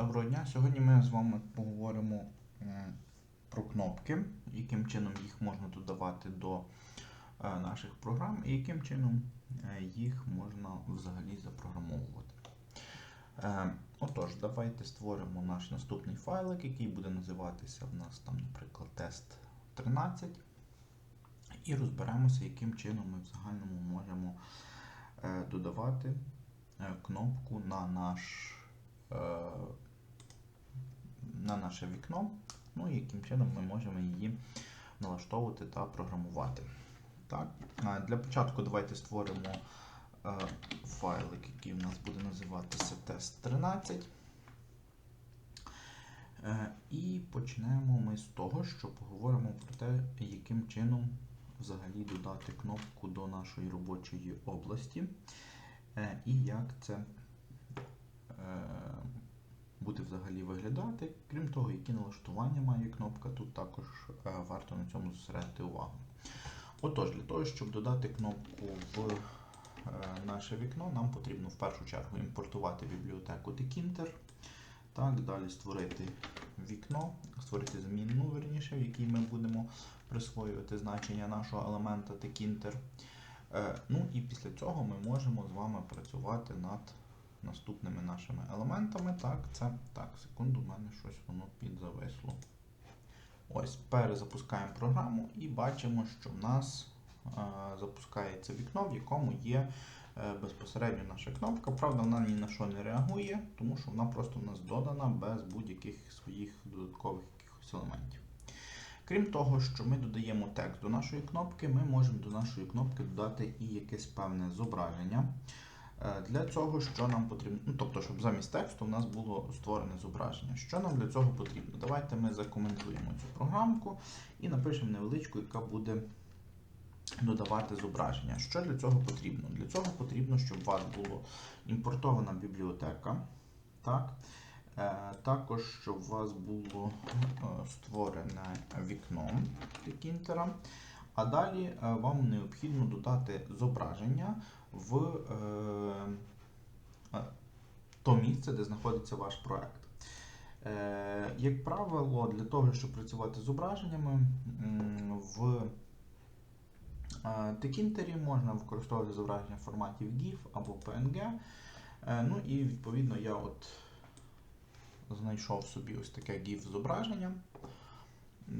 Доброго дня. Сьогодні ми з вами поговоримо про кнопки, яким чином їх можна додавати до е, наших програм і яким чином е, їх можна взагалі запрограмовувати. Е, Отож, давайте створимо наш наступний файлик, який буде називатися в нас там, наприклад, тест 13. І розберемося, яким чином ми в загальному можемо е, додавати е, кнопку на наш е, на наше вікно, ну і яким чином ми можемо її налаштовувати та програмувати. Так. Для початку давайте створимо е, файлик, який в нас буде називатися тест 13. Е, І почнемо ми з того, що поговоримо про те, яким чином взагалі додати кнопку до нашої робочої області, е, і як це буде взагалі виглядати. Крім того, які налаштування має кнопка, тут також е, варто на цьому зосередити увагу. Отож, для того, щоб додати кнопку в е, наше вікно, нам потрібно в першу чергу імпортувати бібліотеку Tkinter. Так, далі створити вікно, створити замінну, верніше, в якій ми будемо присвоювати значення нашого елемента Tkinter. Е, Ну і після цього ми можемо з вами працювати над наступними нашими елементами. Так, це так, секунду, в мене щось воно підзависло. Ось, перезапускаємо програму і бачимо, що в нас е, запускається вікно, в якому є е, безпосередньо наша кнопка. Правда, вона ні на що не реагує, тому що вона просто в нас додана без будь-яких своїх додаткових якихось елементів. Крім того, що ми додаємо текст до нашої кнопки, ми можемо до нашої кнопки додати і якесь певне зображення. Е, Для цього, що нам потрібно, ну, тобто, щоб замість тексту в нас було створене зображення. Що нам для цього потрібно? Давайте ми закоментуємо цю програмку і напишемо невеличку, яка буде додавати зображення. Що для цього потрібно? Для цього потрібно, щоб у вас була імпортована бібліотека. Так? Е, Також, щоб у вас було е, створене вікно Tkinter. А далі е, вам необхідно додати зображення в е, е, то місце, де знаходиться ваш проект. Як правило, для того, щоб працювати з зображеннями, в Tkinter можна використовувати зображення в форматі GIF або PNG. Ну і відповідно я от знайшов собі ось таке GIF зображення,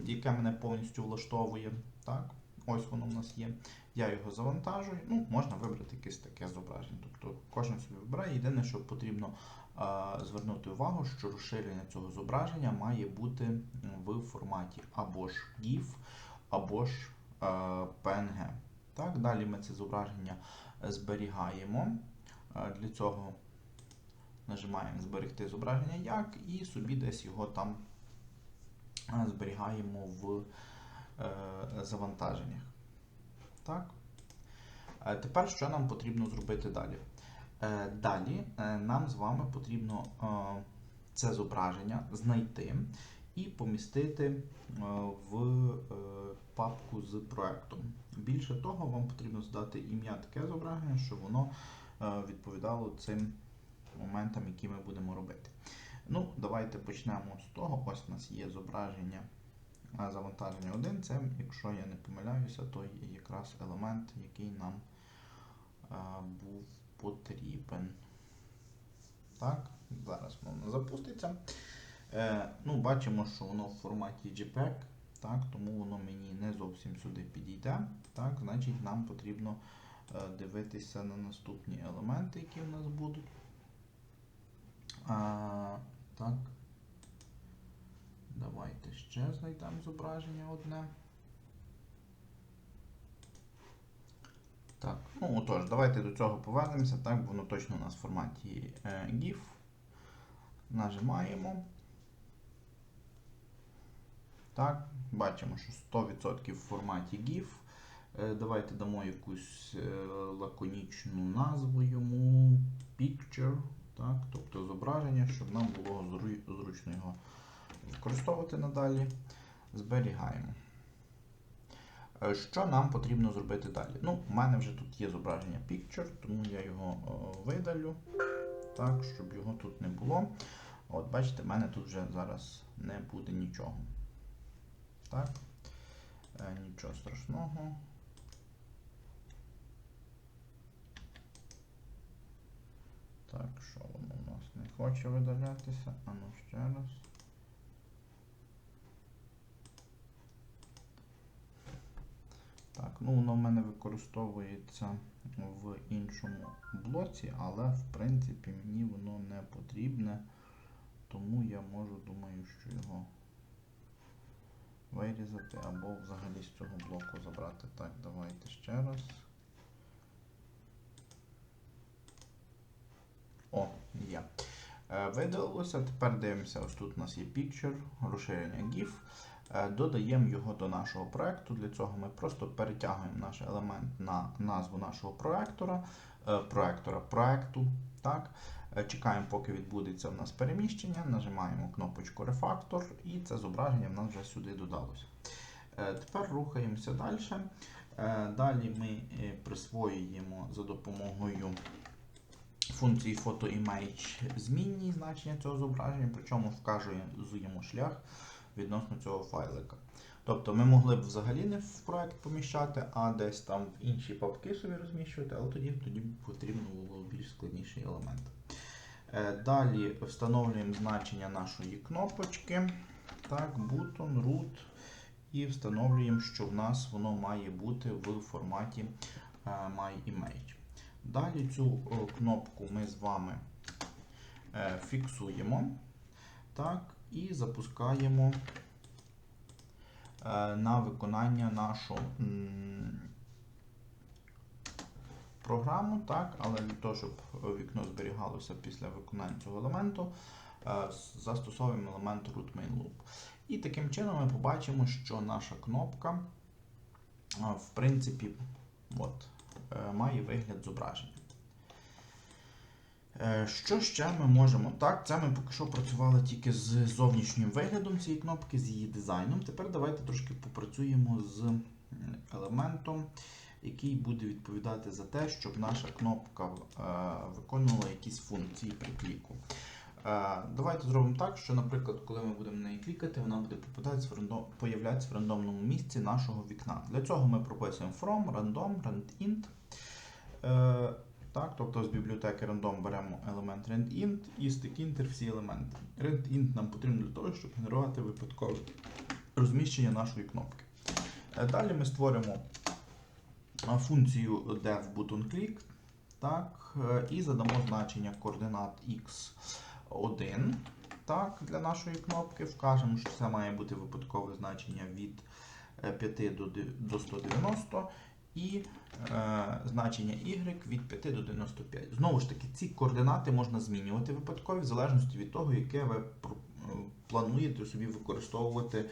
яке мене повністю влаштовує. Так? Ось воно в нас є. Я його завантажую. Ну, можна вибрати якесь таке зображення. Тобто кожен собі вибирає. Єдине, що потрібно звернути увагу, що розширення цього зображення має бути в форматі або ж GIF, або ж PNG. Так, далі ми це зображення зберігаємо. А, Для цього нажимаємо зберегти зображення як і собі десь його там зберігаємо в е, завантаженнях. Так. Е, Тепер що нам потрібно зробити далі? Е, Далі е, нам з вами потрібно е, це зображення знайти і помістити е, в е, папку з проектом. Більше того, вам потрібно здати ім'я таке зображення, щоб воно е, відповідало цим моментам, які ми будемо робити. Ну, давайте почнемо з того. Ось у нас є зображення а завантаження 1. Це, якщо я не помиляюся, то є якраз елемент, який нам а, був потрібен. Так, зараз воно запуститься. Е, ну, Бачимо, що воно в форматі JPEG, так, тому воно мені не зовсім сюди підійде. Так, Значить, нам потрібно е, дивитися на наступні елементи, які в нас будуть. А, так. Ще знайдемо зображення одне. Так, ну отож, давайте до цього повернемося. Так, воно точно у нас в форматі е, GIF. Нажимаємо. Так, бачимо, що 100% в форматі GIF. Е, давайте дамо якусь е, лаконічну назву йому Picture. Так, тобто зображення, щоб нам було зру- зручно його використовувати надалі. Зберігаємо. Е, Що нам потрібно зробити далі? Ну, У мене вже тут є зображення Picture, тому я його е, видалю, так, щоб його тут не було. От, бачите, в мене тут вже зараз не буде нічого. Так. Е, нічого страшного. Так, що воно у нас не хоче видалятися? А ну ще раз. Так, ну воно в мене використовується в іншому блоці, але в принципі мені воно не потрібне, тому я можу, думаю, що його вирізати або взагалі з цього блоку забрати. Так, давайте ще раз. О, є. Е, Видалилося. Тепер дивимося, ось тут у нас є Picture, розширення GIF. Е, Додаємо його до нашого проекту. Для цього ми просто перетягуємо наш елемент на назву нашого проектора, е, проектора проекту. Так? Е, Чекаємо, поки відбудеться в нас переміщення, нажимаємо кнопочку Refactor і це зображення в нас вже сюди додалося. Тепер рухаємося далі. Далі ми присвоюємо за допомогою функції PhotoImage змінні значення цього зображення, причому вказуємо шлях відносно цього файлика. Тобто ми могли б взагалі не в проект поміщати, а десь там в інші папки собі розміщувати, але тоді, тоді потрібно було більш складніший елемент. Е, Далі встановлюємо значення нашої кнопочки. Так, button, root. І встановлюємо, що в нас воно має бути в форматі е, MyImage. Далі цю кнопку ми з вами е, фіксуємо. Так, і запускаємо е, на виконання нашу програму, так, але для того, щоб вікно зберігалося після виконання цього елементу, е, застосовуємо елемент root main loop. І таким чином ми побачимо, що наша кнопка, е, в принципі, от, має вигляд зображення. Е, Що ще ми можемо? Так, це ми поки що працювали тільки з зовнішнім виглядом цієї кнопки, з її дизайном. Тепер давайте трошки попрацюємо з елементом, який буде відповідати за те, щоб наша кнопка е, виконувала якісь функції при кліку. Е, Давайте зробимо так, що, наприклад, коли ми будемо на неї клікати, вона буде появлятися в рандомному місці нашого вікна. Для цього ми прописуємо from, random, randint. Е, так, тобто з бібліотеки random беремо елемент randint і stickInter всі елементи. Randint нам потрібно для того, щоб генерувати випадкове розміщення нашої кнопки. Е, Далі ми створимо функцію dev-button-click так, е, і задамо значення координат x1 так, для нашої кнопки. Вкажемо, що це має бути випадкове значення від е, 5 до 190 і е, значення y від 5 до 95. Знову ж таки, ці координати можна змінювати випадкові в залежності від того, яке ви е, плануєте собі використовувати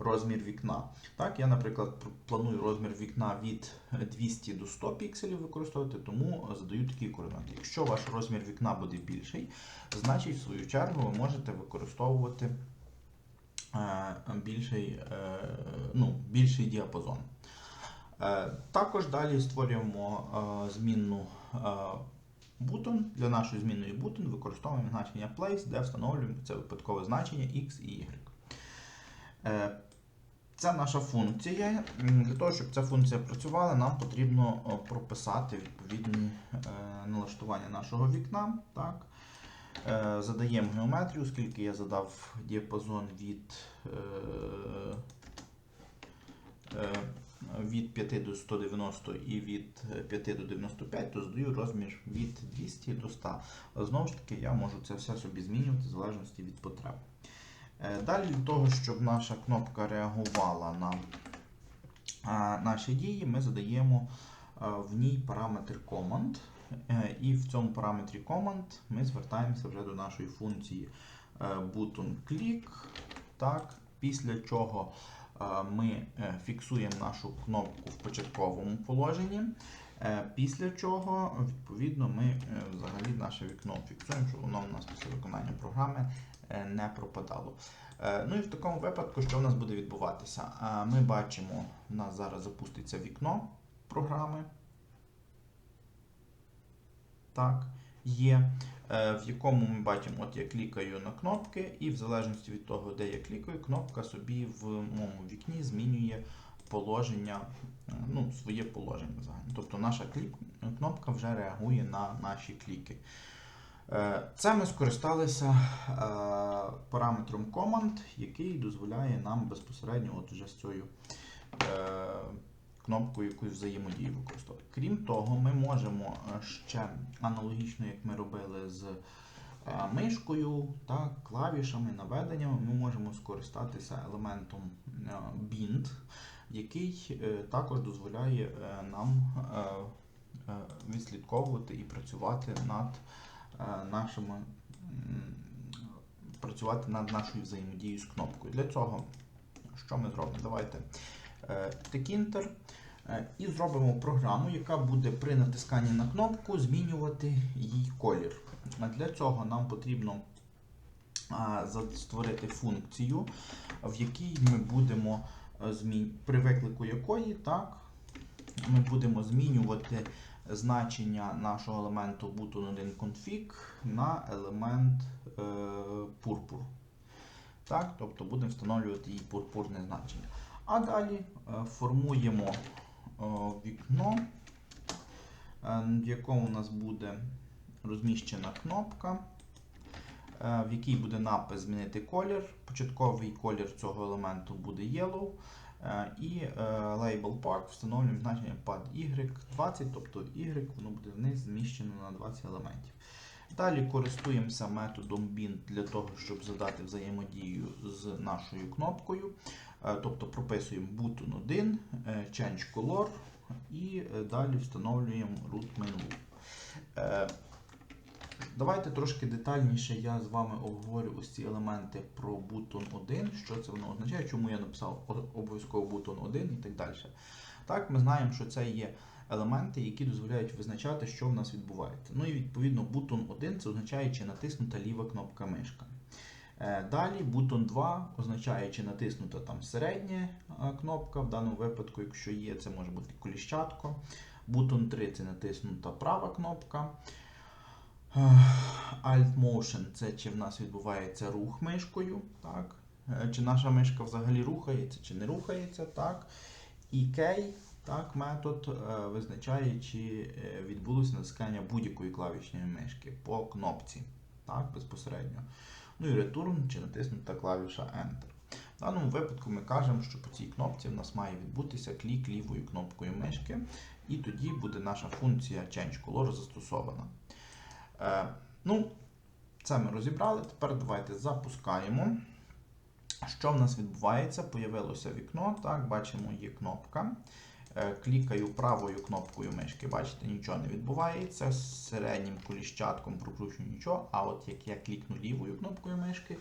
розмір вікна. Так, я, наприклад, планую розмір вікна від 200 до 100 пікселів використовувати, тому задаю такі координати. Якщо ваш розмір вікна буде більший, значить, в свою чергу, ви можете використовувати е, більший, е, ну, більший діапазон. Е, Також далі створюємо е, змінну е, button. Для нашої змінної button використовуємо значення place, де встановлюємо це випадкове значення x і y. Це наша функція. Для того, щоб ця функція працювала, нам потрібно прописати відповідні налаштування нашого вікна. Так. Задаємо геометрію, оскільки я задав діапазон від від 5 до 190 і від 5 до 95, то задаю розмір від 200 до 100. Знову ж таки, я можу це все собі змінювати в залежності від потреб. Е, Далі для того, щоб наша кнопка реагувала на наші дії, ми задаємо в ній параметр command. Е, І в цьому параметрі command ми звертаємося вже до нашої функції е, button click. Так, після чого е, ми е, фіксуємо нашу кнопку в початковому положенні. Е, Після чого, відповідно, ми е, взагалі наше вікно фіксуємо, щоб воно у нас після виконання програми не пропадало. Ну і в такому випадку, що в нас буде відбуватися? Ми бачимо, у нас зараз запуститься вікно програми. Так. Є, е, в якому ми бачимо, от я клікаю на кнопки, і в залежності від того, де я клікаю, кнопка собі в моєму вікні змінює положення, е, ну, своє положення загальне. Тобто наша клік, кнопка вже реагує на наші кліки. Е, Це ми скористалися параметром Command, який дозволяє нам безпосередньо от вже з цією кнопкою якусь взаємодію використовувати. Крім того, ми можемо е, ще аналогічно, як ми робили з е, мишкою, так, клавішами, наведеннями, ми можемо скористатися елементом е, Bind, який також дозволяє нам відслідковувати і працювати над нашими працювати над нашою взаємодією з кнопкою. Для цього що ми зробимо? Давайте е, і зробимо програму, яка буде при натисканні на кнопку змінювати її колір. Для цього нам потрібно створити функцію, в якій ми будемо е, при виклику якої так, ми будемо змінювати значення нашого елементу button1 config на елемент е, purpur. Так, тобто будемо встановлювати її пурпурне значення. А далі е, формуємо е, вікно, е, в якому у нас буде розміщена кнопка, е, в якій буде напис змінити колір. Початковий колір цього елементу буде yellow. Е, І е, label pack встановлюємо значення pad y20, тобто y воно буде вниз зміщено на 20 елементів. Далі користуємося методом bind для того, щоб задати взаємодію з нашою кнопкою. Е, Тобто прописуємо button 1, е, change color і е, далі встановлюємо root menu. Давайте трошки детальніше я з вами обговорю ось ці елементи про button 1, що це воно означає, чому я написав обов'язково button 1 і так далі. Так, ми знаємо, що це є елементи, які дозволяють визначати, що в нас відбувається. Ну і відповідно button 1 це означає, чи натиснута ліва кнопка мишка. Е, Далі button 2 означає, чи натиснута там середня е, кнопка. В даному випадку, якщо є, це може бути коліщатко. Button 3 це натиснута права кнопка. Е, Alt Motion це чи в нас відбувається рух мишкою, так? Чи наша мишка взагалі рухається, чи не рухається. так? І K так, метод визначає, чи відбулося натискання будь-якої клавішної мишки по кнопці, так, безпосередньо. Ну і return, чи натиснута клавіша Enter. В даному випадку ми кажемо, що по цій кнопці в нас має відбутися клік лівою кнопкою мишки, і тоді буде наша функція Change Color застосована. Е, ну, це ми розібрали. Тепер давайте запускаємо. Що в нас відбувається? Появилося вікно. Так, бачимо, є кнопка. Е, Клікаю правою кнопкою мишки, бачите, нічого не відбувається. З середнім коліщатком прокручую нічого. А от як я клікну лівою кнопкою мишки,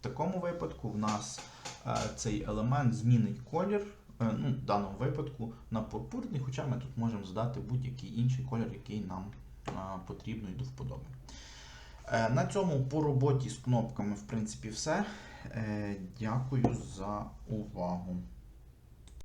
в такому випадку в нас е, цей елемент змінить колір. е, Ну, в даному випадку на пурпурний, хоча ми тут можемо задати будь-який інший колір, який нам потрібно і до вподоби. На цьому по роботі з кнопками, в принципі, все. Дякую за увагу.